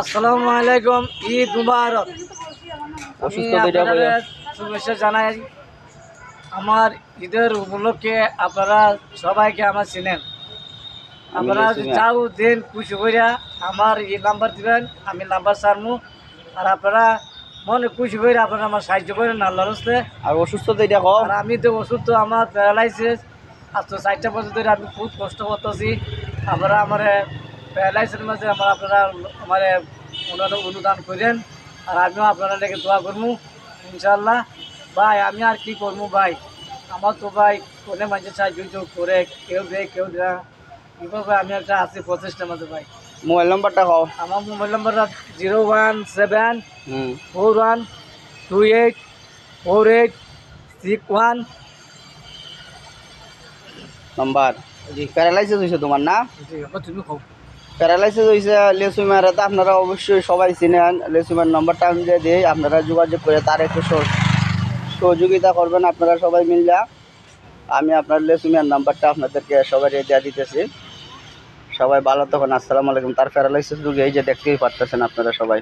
আসসালামু আলাইকুম ঈদ মুবারক। অসুস্থ। শুভেচ্ছা জানাই। আমার ঈদের উপলক্ষে আপনারা সবাইকে আমার চিনেন। আপনারা। যাও দিন খুশি করিয়া আমার এই নাম্বার দিবেন আমি নাম্বার সারমু আর আপনারা মনে খুশি করে আপনারা আমার সাহায্য করেন আল্লাহর হস্তে। আর অসুস্থতা এটা কম। আর আমি তো ওষুধ তো আমার প্যারালাইসিস। আজ তো চারটা বছর ধরে আমি খুব কষ্ট করতেছি। আপনারা আমার প্যারালাইসিসের মাঝে আমার আপনারা আমার অনুদান করেন আর আমিও আপনারা লেগে দোয়া করব ইনশাল্লাহ ভাই আমি আর কি করব ভাই? আমার তো ভাই কোনে মাঝে সাহায্য করে কেউ দেয় কেউ দেয় কীভাবে আমি একটা আছি পঁচিশটার মাঝে ভাই। মোবাইল নাম্বারটা কও। আমার মোবাইল নাম্বারটা zero one seven four one two eight four eight six one. Number. Paralysis হয়েছে তোমার না? তুমি খাও প্যারালাইসিস হয়েছে লেসুমের তো আপনারা অবশ্যই সবাই চিনেন। লেসুমার নম্বরটা আমি দিয়ে দিই, আপনারা যোগাযোগ করে তার একটু সহ- সহযোগিতা করবেন আপনারা সবাই মিললে। আমি আপনার লেসুমিয়ার নাম্বারটা আপনাদেরকে সবাই দিয়ে দিতেছি। সবাই ভালো তখন আসসালামু আলাইকুম। তার প্যারালাইসিস রুগী এই যে দেখতেই পারতেছেন আপনারা সবাই।